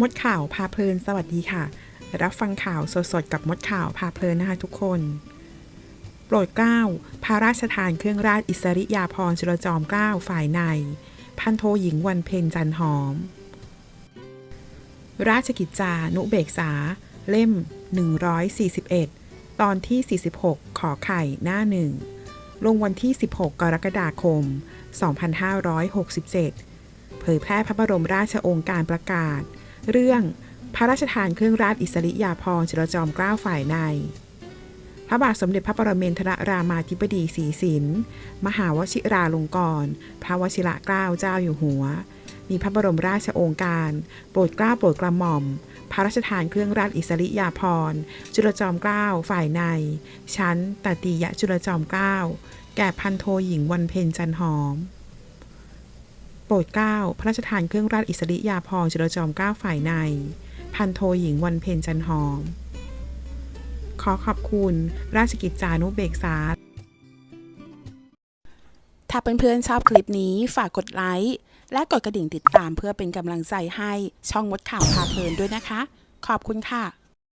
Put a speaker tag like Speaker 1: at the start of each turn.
Speaker 1: มดข่าวพาเพลิน สวัสดีค่ะ รับฟังข่าวสดๆ กับมดข่าวพาเพลินนะคะทุกคน โปรดเกล้า พระราชทานเครื่องราชอิสริยาภรณ์จุลจอมเกล้าฝ่ายใน พันโทหญิงวันเพ็ญจันหอม ราชกิจจานุเบกษา เล่ม 141 ตอนที่ 46 ขอไข่หน้าหนึ่ง ลงวันที่ 16 กรกฎาคม 2567 เผยแพร่พระบรมราชโองการประกาศ เรื่องพระราชทานเครื่องราชอิสริยาภรณ์จุลจอมเกล้าฝ่ายใน พระบาทสมเด็จพระปรเมนทรรามาธิบดีศรีสินมหาวชิราลงกรณ์พระวชิระเกล้าเจ้าอยู่หัว มีพระบรมราชโองการ โปรดเกล้าโปรดกระหม่อม พระราชทานเครื่องราชอิสริยาภรณ์จุลจอมเกล้าฝ่ายใน ชั้นตติยะจุลจอมเกล้าแก่พันโทหญิงวันเพ็ญจันหอม ปรดเกล้าพระราชทานเครื่องราชอิสริยาภรณ์จุลจอมเกล้าฝ่ายใน พันโทหญิงวันเพ็ญจันหอม ขอขอบคุณราชกิจจานุเบกษา
Speaker 2: ถ้าเพื่อนๆชอบคลิปนี้ฝากกดไลค์ และกดกระดิ่งติดตามเพื่อเป็นกำลังใจให้ช่องมดข่าวพาเพลินด้วยนะคะ ขอบคุณค่ะ